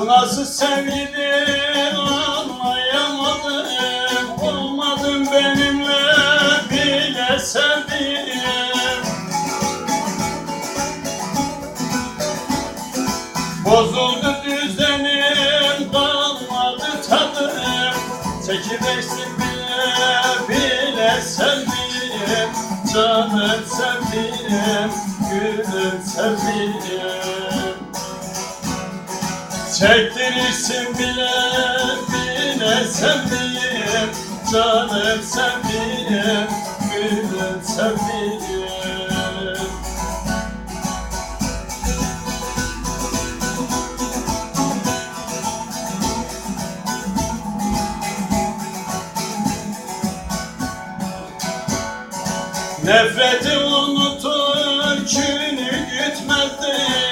Bu nasıl sevgidir anlayamadım. Olmadın benimle bile sevdiğim. Bozuldu düzenim kalmadı tadım. Çekirdeksin bile bile sevdiğim. Canım sevdiğim, gülüm sevdiğim Çektirirsin bile bile sevdiğim Canım sevdiğim, gülüm sevdiğim Nefreti unutur günü gitmezdi. Asla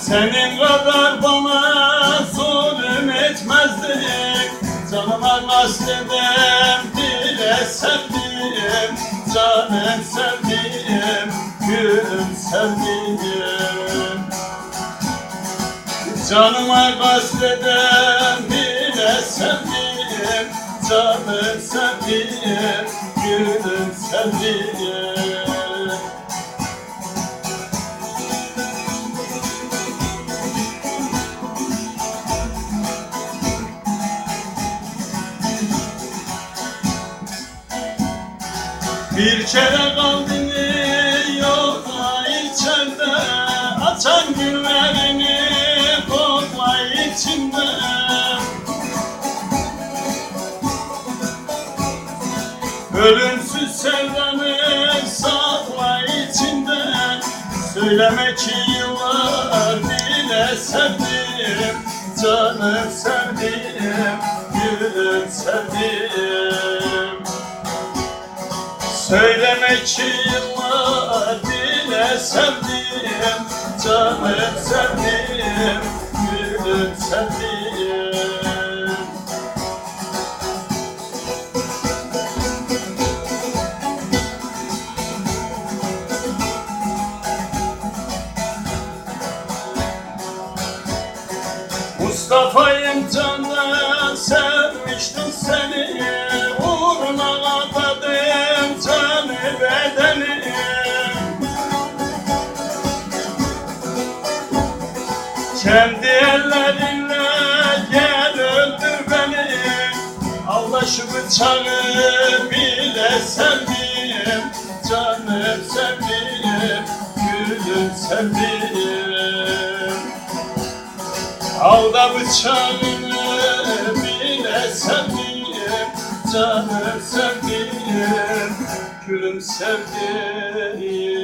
Senin kadar bana zulüm etmezdi Canıma kastedem bile sevdiğim Canım sevdiğim, gülüm sevdiğim. Canıma kasteden bile sevdiğim Canım sevdiğim, gülüm sevdiğim. Bir kere kalbini yokla içeride Açan güllerini Ölümsüz sevdanı sakla içinde. Söylemek ki yıllar bile sevdim. Canım sevdim, gülüm sevdim. Söylemek ki yıllar bile sevdim. Canım sevdim, gülüm sevdim Mustafa'yım candan sevmiştim seni. Uğruna adadım canı bedeni. Kendi ellerinle gel öldür beni. Allah şu bıçağı bile sevdim Canım sevdim, gülüm sevdim Alda bıçağını bile sevdim Canım sevdim, gülüm sevdim